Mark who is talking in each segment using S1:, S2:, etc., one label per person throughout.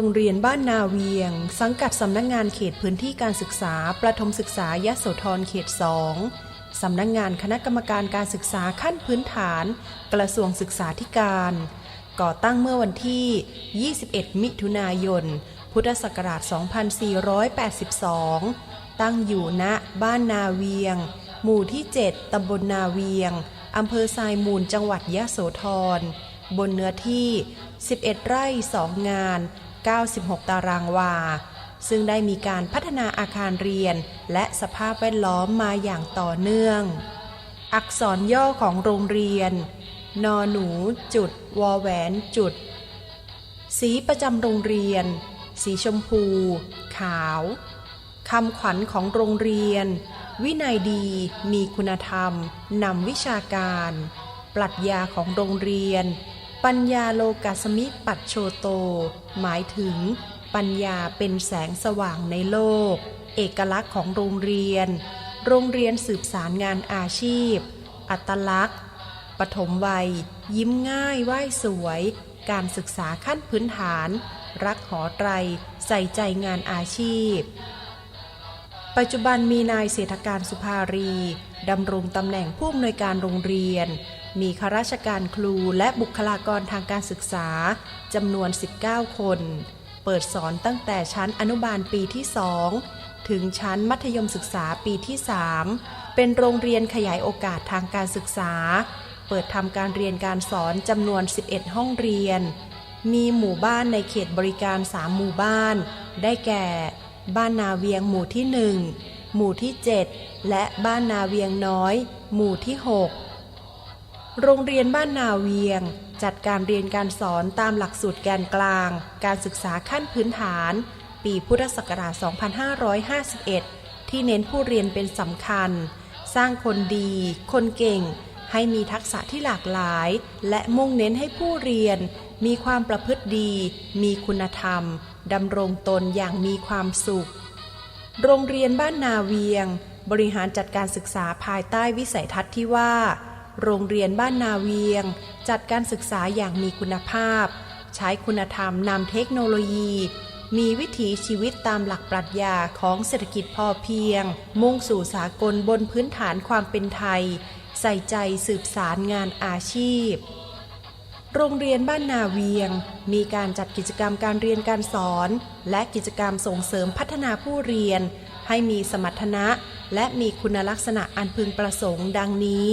S1: โรงเรียนบ้านนาเวียง สังกัดสำนักงานเขตพื้นที่การศึกษา ประถมศึกษายโสธรเขต2สำนักงานคณะกรรมการการศึกษาขั้นพื้นฐาน กระทรวงศึกษาธิการ ก่อตั้งเมื่อวันที่ 21 มิถุนายน พุทธศักราช 2482 ตั้งอยู่ณบ้านนาเวียง หมู่ที่ 7 ตำบลนาเวียง อำเภอทรายมูลจังหวัดยะโสธรบนเนื้อที่ 11 ไร่ 2 งาน 96 ตารางวา ซึ่งได้มีการพัฒนาอาคารเรียน และสภาพแวดล้อมมาอย่างต่อเนื่อง อักษรย่อของโรงเรียนนอหนูจุดวอแหวนจุด สีประจำโรงเรียน สีชมพู ขาวคำขวัญของโรงเรียน วินัยดีมีคุณธรรมนำวิชาการ ปรัชญาของโรงเรียน ปัญญาโลกัสมิปัจโชโต หมายถึง ปัญญาเป็นแสงสว่างในโลก เอกลักษณ์ของโรงเรียน โรงเรียนสืบสารงานอาชีพ อัตลักษณ์ ปฐมวัย ยิ้มง่ายไหว้สวย การศึกษาขั้นพื้นฐาน รักหอไตร ใส่ใจงานอาชีพ ปัจจุบันมีนายเศรษฐการสุภารีดำรงตำแหน่งผู้อำนวยการโรงเรียนมีข้าราชการครูและบุคลากรทางการศึกษาจำนวน 19 คน เปิดสอนตั้งแต่ชั้นอนุบาลปีที่ 2 ถึงชั้นมัธยมศึกษาปีที่ 3 เป็นโรงเรียนขยายโอกาสทางการศึกษา เปิดทำการเรียนการสอนจำนวน 11 ห้องเรียน มีหมู่บ้านในเขตบริการ 3 หมู่บ้าน ได้แก่ บ้านนาเวียงหมู่ที่หนึ่งหมู่ที่ 7 และบ้านนาเวียงน้อย หมู่ที่ 6 โรงเรียนบ้านนาเวียง จัดการเรียนการสอนตามหลักสูตรแกนกลาง การศึกษาขั้นพื้นฐาน ปีพุทธศักราช 2551 ที่เน้นผู้เรียนเป็นสำคัญ สร้างคนดี คนเก่ง ให้มีทักษะที่หลากหลาย และมุ่งเน้นให้ผู้เรียน มีความประพฤติดี มีคุณธรรมดำรงตนอย่างมีความสุข โรงเรียนบ้านนาเวียง บริหารจัดการศึกษาภายใต้วิสัยทัศน์ที่ว่า โรงเรียนบ้านนาเวียง จัดการศึกษาอย่างมีคุณภาพ ใช้คุณธรรมนำเทคโนโลยี มีวิถีชีวิตตามหลักปรัชญาของเศรษฐกิจพอเพียง มุ่งสู่สากลบนพื้นฐานความเป็นไทย ใส่ใจสืบสารงานอาชีพ โรงเรียนบ้านนาเวียง มีการจัดกิจกรรมการเรียนการสอน และกิจกรรมส่งเสริมพัฒนาผู้เรียน ให้มีสมรรถนะ และมีคุณลักษณะอันพึงประสงค์ดังนี้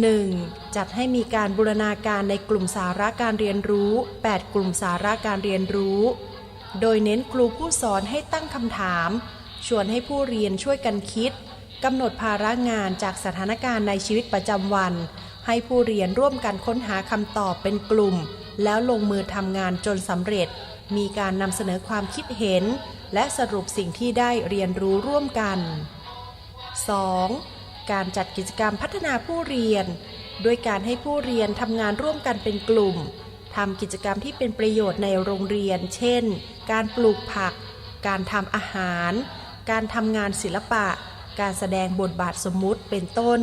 S1: 1. จัดให้มีการบูรณาการในกลุ่มสาระการเรียนรู้ 8 กลุ่มสาระการเรียนรู้ โดยเน้นครูผู้สอนให้ตั้งคำถาม ชวนให้ผู้เรียนช่วยกันคิดกำหนดภาระงานจากสถานการณ์ในชีวิตประจำวัน ให้ผู้เรียนร่วมกันค้นหาคำตอบเป็นกลุ่ม แล้วลงมือทำงานจนสำเร็จ มีการนำเสนอความคิดเห็น และสรุปสิ่งที่ได้เรียนรู้ร่วมกัน 2. การจัดกิจกรรมพัฒนาผู้เรียน ด้วยการให้ผู้เรียนทำงานร่วมกันเป็นกลุ่มทำกิจกรรมที่เป็นประโยชน์ในโรงเรียน เช่น การปลูกผัก การทำอาหาร การทำงานศิลปะ การแสดงบทบาทสมมุติเป็นต้น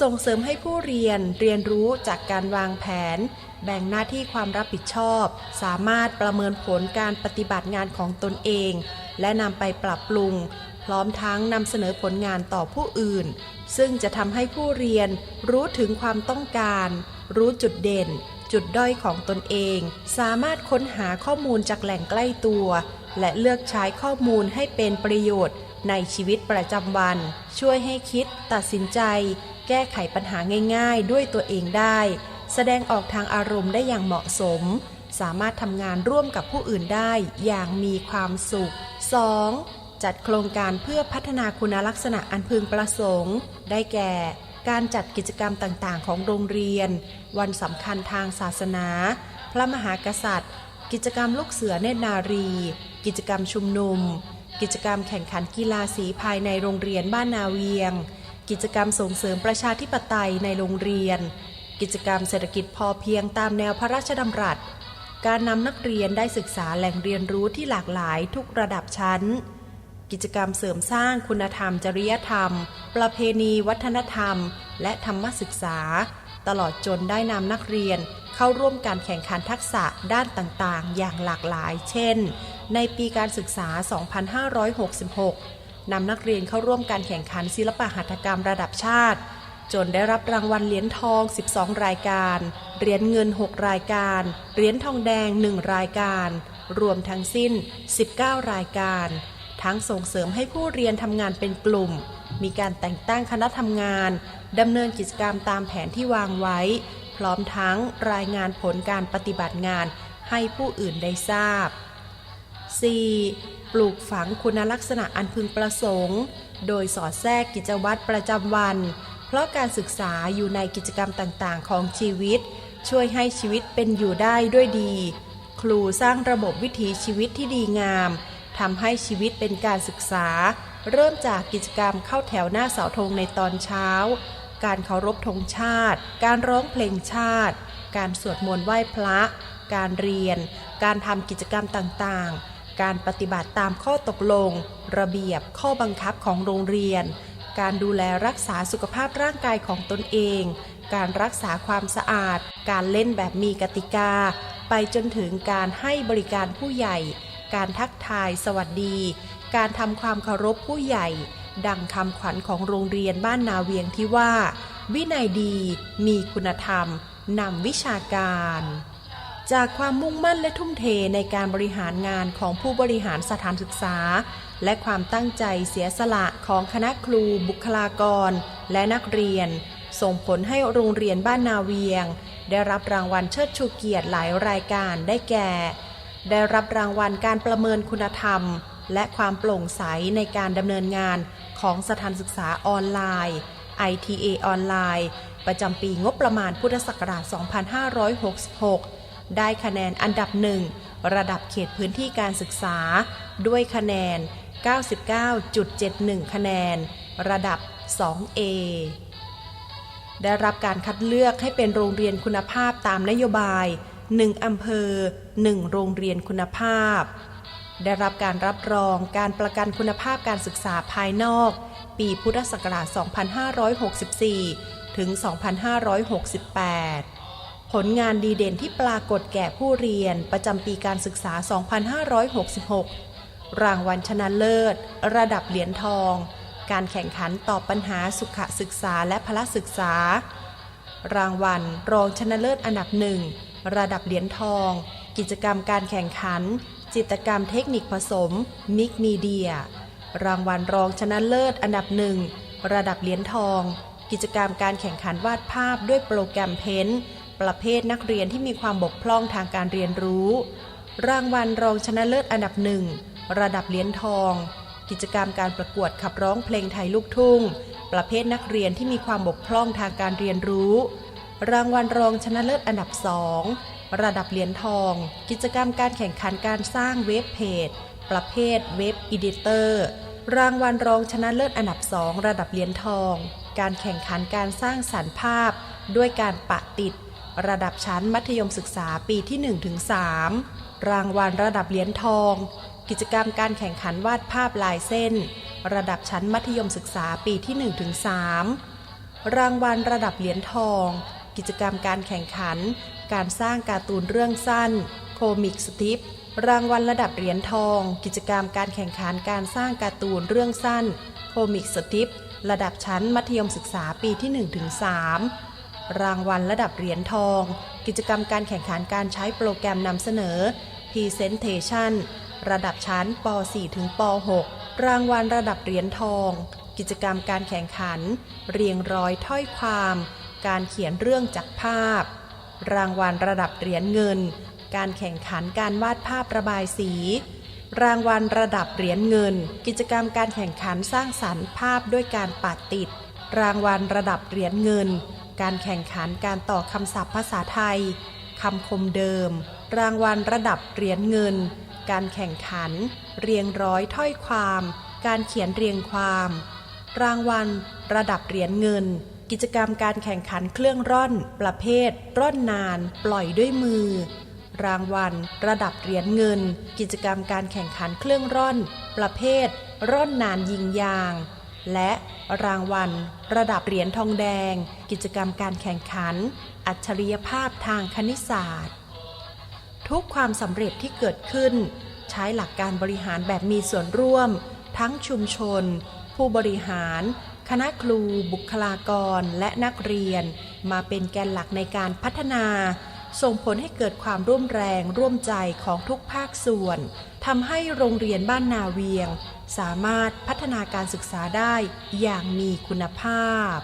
S1: ส่งเสริมให้ผู้เรียนเรียนรู้จากการวางแผน แบ่งหน้าที่ความรับผิดชอบ สามารถประเมินผลการปฏิบัติงานของตนเอง และนำไปปรับปรุง พร้อมทั้งนำเสนอผลงานต่อผู้อื่น ซึ่งจะทำให้ผู้เรียนรู้ถึงความต้องการ รู้จุดเด่น จุดด้อยของตนเอง สามารถค้นหาข้อมูลจากแหล่งใกล้ตัว และเลือกใช้ข้อมูลให้เป็นประโยชน์ในชีวิตประจำวัน ช่วยให้คิด ตัดสินใจ แก้ไขปัญหาง่ายๆ ด้วยตัวเองได้ แสดงออกทางอารมณ์ได้อย่างเหมาะสม สามารถทำงานร่วมกับผู้อื่นได้อย่างมีความสุข 2. จัดโครงการเพื่อพัฒนาคุณลักษณะอันพึงประสงค์ ได้แก่การจัดกิจกรรมต่างๆ ของโรงเรียน วันสำคัญทางศาสนา พระมหากษัตริย์ กิจกรรมลูกเสือเนตรนารี กิจกรรมชุมนุม กิจกรรมแข่งขันกีฬาสีภายในโรงเรียนบ้านนาเวียง กิจกรรมส่งเสริมประชาธิปไตยในโรงเรียน กิจกรรมเศรษฐกิจพอเพียงตามแนวพระราชดำรัส การนำนักเรียนได้ศึกษาแหล่งเรียนรู้ที่หลากหลายทุกระดับชั้น กิจกรรมเสริมสร้างคุณธรรม จริยธรรม ประเพณี วัฒนธรรม และธรรมศึกษา ตลอดจนได้นำนักเรียนเข้าร่วมการแข่งขันทักษะด้านต่างๆ อย่างหลากหลาย เช่น ในปีการศึกษา 2566 นำนักเรียนเข้าร่วมการแข่งขันศิลปหัตถกรรมระดับชาติ จนได้รับรางวัลเหรียญทอง 12 รายการ เหรียญเงิน 6 รายการ เหรียญทองแดง 1 รายการ รวมทั้งสิ้น 19 รายการ ทั้งส่งเสริมให้ผู้เรียนทำงานเป็นกลุ่ม มีการแต่งตั้งคณะทำงานดำเนินกิจกรรมตามแผนที่วางไว้ พร้อมทั้งรายงานผลการปฏิบัติงานให้ผู้อื่นได้ทราบ 4. ปลูกฝังคุณลักษณะอันพึงประสงค์ โดยสอดแทรกกิจวัตรประจำวัน เพราะการศึกษาอยู่ในกิจกรรมต่างๆ ของชีวิต ช่วยให้ชีวิตเป็นอยู่ได้ด้วยดี ครูสร้างระบบวิถีชีวิตที่ดีงาม ทำให้ชีวิตเป็นการศึกษา เริ่มจากกิจกรรมเข้าแถวหน้าเสาธงในตอนเช้า การเคารพธงชาติ การร้องเพลงชาติ การสวดมนต์ไหว้พระ การเรียน การทำกิจกรรมต่างๆ การปฏิบัติตามข้อตกลง ระเบียบข้อบังคับของโรงเรียน การดูแลรักษาสุขภาพร่างกายของตนเอง การรักษาความสะอาด การเล่นแบบมีกติกา ไปจนถึงการให้บริการผู้ใหญ่ การทักทาย สวัสดี การทำความเคารพผู้ใหญ่ ดังคำขวัญของโรงเรียนบ้านนาเวียงที่ว่า วินัยดีมีคุณธรรมนำวิชาการ จากความมุ่งมั่นและทุ่มเทในการบริหารงานของผู้บริหารสถานศึกษา และความตั้งใจเสียสละของคณะครู บุคลากร และนักเรียน ส่งผลให้โรงเรียนบ้านนาเวียง ได้รับรางวัลเชิดชูเกียรติหลายรายการได้แก่ ได้รับรางวัลการประเมินคุณธรรม และความโปร่งใสในการดำเนินงานของสถานศึกษาออนไลน์ ITA ออนไลน์ ประจำปีงบประมาณพุทธศักราช 2566 ได้คะแนนอันดับหนึ่งระดับเขตพื้นที่การศึกษา ด้วยคะแนน 99.71 คะแนน ระดับ 2A ได้รับการคัดเลือกให้เป็นโรงเรียนคุณภาพตามนโยบาย 1อำเภอ1โรงเรียนคุณภาพ ได้รับการรับรองการประกันคุณภาพการศึกษาภายนอก ปีพุทธศักราช 2564 ถึง 2568 ผลงานดีเด่นที่ปรากฏแก่ผู้เรียนประจำปีการศึกษา 2566 รางวัลชนะเลิศ ระดับเหรียญทอง การแข่งขันตอบปัญหาสุขศึกษาและพละศึกษา รางวัลรองชนะเลิศอันดับหนึ่ง ระดับเหรียญทอง กิจกรรมการแข่งขัน จิตกรรมเทคนิคผสม มิกมีเดีย รางวัลรองชนะเลิศอันดับหนึ่งระดับเหรียญทอง กิจกรรมการแข่งขันวาดภาพด้วยโปรแกรมเพ้นประเภทนักเรียนที่มีความบกพร่องทางการเรียนรู้ รางวัลรองชนะเลิศอันดับหนึ่งระดับเหรียญทอง กิจกรรมการประกวดขับร้องเพลงไทยลูกทุ่ง ประเภทนักเรียนที่มีความบกพร่องทางการเรียนรู้ รางวัลรองชนะเลิศอันดับสองระดับเหรียญทอง กิจกรรมการแข่งขันการสร้างเว็บเพจ ประเภทเว็บอีดิเตอร์รางวัลรองชนะเลิศอันดับสองระดับเหรียญทอง การแข่งขันการสร้างสรรค์ภาพ ด้วยการปะติด ระดับชั้นมัธยมศึกษาปีที่1ถึง3รางวัลระดับเหรียญทอง กิจกรรมการแข่งขันวาดภาพลายเส้น ระดับชั้นมัธยมศึกษาปีที่1ถึง3รางวัลระดับเหรียญทอง กิจกรรมการแข่งขัน การสร้างการ์ตูนเรื่องสั้น โคมิกสติปรางวัลระดับเหรียญทอง กิจกรรมการแข่งขันการสร้างการ์ตูนเรื่องสั้น โคมิกสติประดับชั้นมัธยมศึกษาปีที่1ถึง3รางวัลระดับเหรียญทอง กิจกรรมการแข่งขันการใช้โปรแกรมนำเสนอ Presentation ระดับชั้นป .4 ถึงป .6 รางวัลระดับเหรียญทอง กิจกรรมการแข่งขัน เรียงร้อยถ้อยความ การเขียนเรื่องจากภาพ รางวัลระดับเหรียญเงิน การแข่งขันการวาดภาพระบายสี รางวัลระดับเหรียญเงิน กิจกรรมการแข่งขันสร้างสรรค์ภาพด้วยการปัดติด รางวัลระดับเหรียญเงิน การแข่งขันการต่อคำศัพท์ภาษาไทยคำคมเดิม รางวัลระดับเหรียญเงิน การแข่งขัน เรียงร้อยถ้อยความ การเขียนเรียงความ รางวัลระดับเหรียญเงิน กิจกรรมการแข่งขันเครื่องร่อน ประเภท ร่อนนาน ปล่อยด้วยมือ รางวัล ระดับเหรียญเงิน กิจกรรมการแข่งขันเครื่องร่อน ประเภท ร่อนนานยิงยาง และรางวัล ระดับเหรียญทองแดง กิจกรรมการแข่งขัน อัจฉริยภาพทางคณิตศาสตร์ ทุกความสำเร็จที่เกิดขึ้น ใช้หลักการบริหารแบบมีส่วนร่วม ทั้งชุมชน ผู้บริหาร คณะครู บุคลากร และนักเรียน มาเป็นแกนหลักในการพัฒนา ส่งผลให้เกิดความร่วมแรงร่วมใจของทุกภาคส่วนทำให้โรงเรียนบ้านนาเวียง สามารถพัฒนาการศึกษาได้อย่างมีคุณภาพ